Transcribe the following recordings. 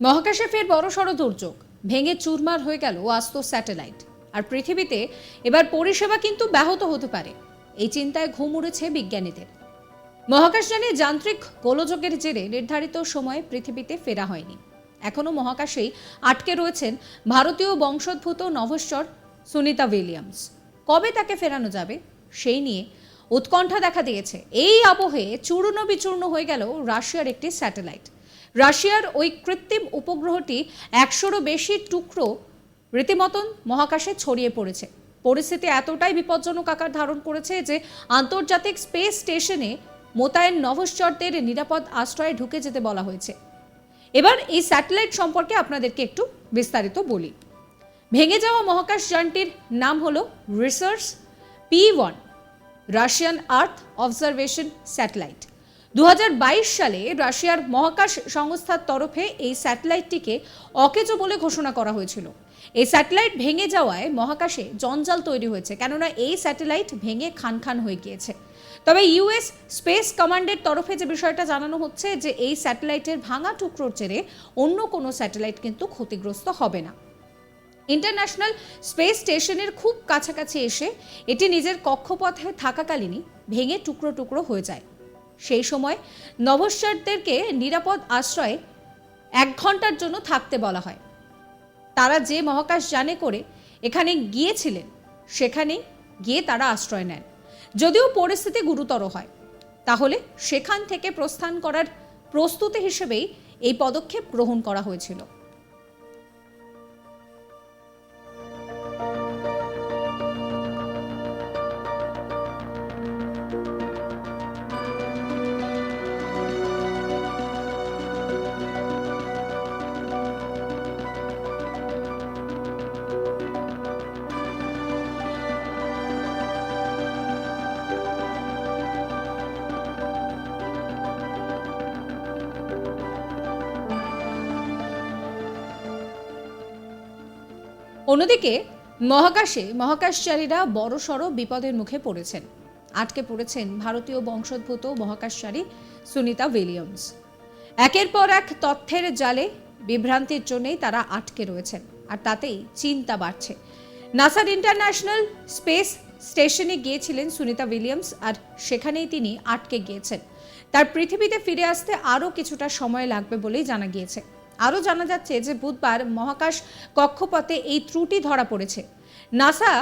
মহাকাশে ফের বড়সড় দুর্যোগ। ভেঙে চুরমার হয়ে গেল আস্ত স্যাটেলাইট। আর পৃথিবীতে এবার পরিষেবা কিন্তু ব্যাহত হতে পারে। এই চিন্তায় ঘুম উড়েছে বিজ্ঞানীদের। মহাকাশযানে যান্ত্রিক গোলযোগের জেরে নির্ধারিত সময়ে পৃথিবীতে ফেরা হয়নি। এখনও মহাকাশেই আটকে রয়েছেন ভারতীয় বংশোদ্ভূত নভশ্চর সুনিতা উইলিয়ামস। কবে তাকে ফেরানো যাবে, সেই নিয়ে উৎকণ্ঠা দেখা দিয়েছে। এই আবহে চূর্ণ বিচূর্ণ হয়ে গেল রাশিয়ার একটি স্যাটেলাইট। রাশিয়ার ওই কৃত্রিম উপগ্রহটি একশোরও বেশি টুকরো রীতিমতন মহাকাশে ছড়িয়ে পড়েছে। পরিস্থিতি এতটাই বিপজ্জনক আকার ধারণ করেছে যে আন্তর্জাতিক স্পেস স্টেশনে মোতায়েন নভশ্চরদের নিরাপদ আশ্রয়ে ঢুকে যেতে বলা হয়েছে। এবার এই স্যাটেলাইট সম্পর্কে আপনাদেরকে একটু বিস্তারিত বলি। ভেঙে যাওয়া মহাকাশ যানটির নাম হলো research P one, Russian earth observation satellite. দু হাজার বাইশ সালে রাশিয়ার মহাকাশ সংস্থার তরফে এই স্যাটেলাইটটিকে অকেজো বলে ঘোষণা করা হয়েছিল। এই স্যাটেলাইট ভেঙে যাওয়ায় মহাকাশে জঞ্জাল তৈরি হয়েছে, কেননা এই স্যাটেলাইট ভেঙে খান খান হয়ে গিয়েছে। তবে ইউএস স্পেস কমান্ডের তরফে যে বিষয়টা জানানো হচ্ছে যে এই স্যাটেলাইটের ভাঙা টুকরোর জেরে অন্য কোনো স্যাটেলাইট কিন্তু ক্ষতিগ্রস্ত হবে না। ইন্টারন্যাশনাল স্পেস স্টেশনের খুব কাছাকাছি এসে এটি নিজের কক্ষপথে থাকাকালীনই ভেঙে টুকরো টুকরো হয়ে যায়। সেই সময় নভশ্চরদেরকে নিরাপদ আশ্রয়ে এক ঘণ্টার জন্য থাকতে বলা হয়। তারা যে মহাকাশ যানে করে এখানে গিয়েছিলেন, সেখানে গিয়ে তারা আশ্রয় নেন। যদিও পরিস্থিতি গুরুতর হয়, তাহলে সেখান থেকে প্রস্থান করার প্রস্তুতি হিসেবেই এই পদক্ষেপ গ্রহণ করা হয়েছিল। অন্যদিকে মহাকাশে মহাকাশচারীরা বড়সড় বিপদের মুখে পড়েছেন। আটকে পড়েছেন ভারতীয় বংশোদ্ভূত মহাকাশচারী সুনিতা উইলিয়ামস। একের পর এক তথ্যের জালে বিভ্রান্তির জন্যই তারা আটকে রয়েছেন, আর তাতেই চিন্তা বাড়ছে। নাসার ইন্টারন্যাশনাল স্পেস স্টেশনে গিয়েছিলেন সুনিতা উইলিয়ামস, আর সেখানেই তিনি আটকে গিয়েছেন। তার পৃথিবীতে ফিরে আসতে আরও কিছুটা সময় লাগবে বলেই জানা গিয়েছে। আরও জানা যাচ্ছে যে বুধবার মহাকাশ কক্ষপথে এই ত্রুটি ধরা পড়েছে। নাসা,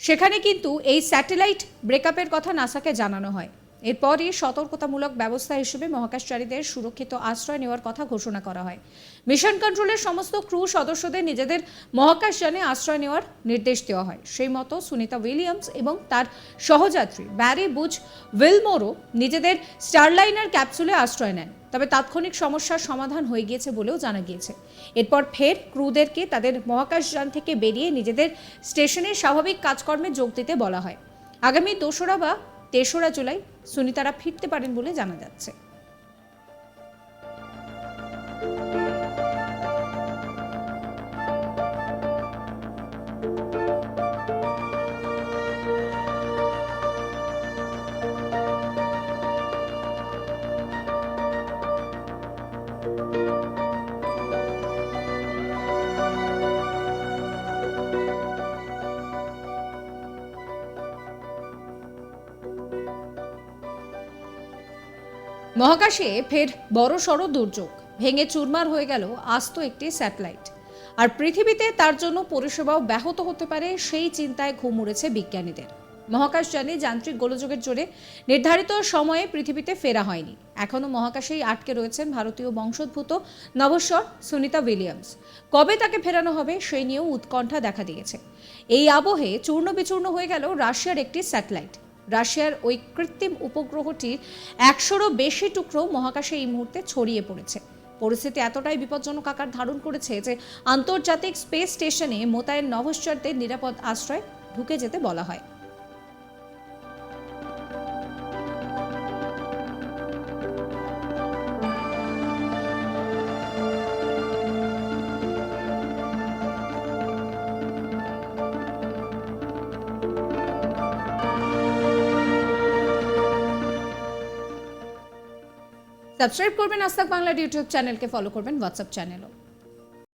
সেখানে কিন্তু এই স্যাটেলাইট ব্রেকআপের কথা নাসাকে জানানো হয়। এরপরই সতর্কতামূলক ব্যবস্থা হিসেবে মহাকাশচারীদের সুরক্ষিত আশ্রয় নেওয়ার কথা ঘোষণা করা হয়। মিশন কন্ট্রোলের সমস্ত ক্রু সদস্যদের নিজেদের মহাকাশযানে আশ্রয় নেওয়ার নির্দেশ দেওয়া হয়। সেই মতো সুনিতা উইলিয়ামস এবং তার সহযাত্রী ব্যারি বুচ উইলমোরও নিজেদের স্টারলাইনার ক্যাপসুলে আশ্রয় নেন। তবে তাৎক্ষণিক সমস্যার সমাধান হয়ে গিয়েছে বলেও জানা গিয়েছে। এরপর ফের ক্রুদেরকে তাদের মহাকাশযান থেকে বেরিয়ে নিজেদের স্টেশনের স্বাভাবিক কাজকর্মে যোগ দিতে বলা হয়। আগামী দোসরা বা তেসরা জুলাই সুনিতারা ফিরতে পারেন বলে জানা যাচ্ছে। মহাকাশে ফের বড় সড় দুর্যোগ। ভেঙে চুরমার হয়ে গেল আস্ত একটি স্যাটেলাইট। আর পৃথিবীতে তার জন্য পরিষেবাও ব্যাহত হতে পারে সেই চিন্তায় ঘুম উড়েছে বিজ্ঞানীদের। মহাকাশযানে যান্ত্রিক গোলযোগের জোরে নির্ধারিত সময়ে পৃথিবীতে ফেরা হয়নি। এখনও মহাকাশেই আটকে রয়েছেন ভারতীয় বংশোদ্ভূত নভস্বর সুনিতা উইলিয়ামস। কবে তাকে ফেরানো হবে সেই নিয়েও উৎকণ্ঠা দেখা দিয়েছে। এই আবহে চূর্ণ বিচূর্ণ হয়ে গেল রাশিয়ার একটি স্যাটেলাইট। রাশিয়ার ওই কৃত্রিম উপগ্রহটির একশোরও বেশি টুকরো মহাকাশে এই মুহূর্তে ছড়িয়ে পড়েছে। পরিস্থিতি এতটাই বিপজ্জনক আকার ধারণ করেছে যে আন্তর্জাতিক স্পেস স্টেশনে মোতায়েন নভশ্চরদের নিরাপদ আশ্রয় ঢুকে যেতে বলা হয়। সাবস্ক্রাইব করবেন আস্তাক বাংলার ইউটিউব চ্যানেলকে ফলো করবেন হোয়াটসঅ্যাপ চ্যানেলও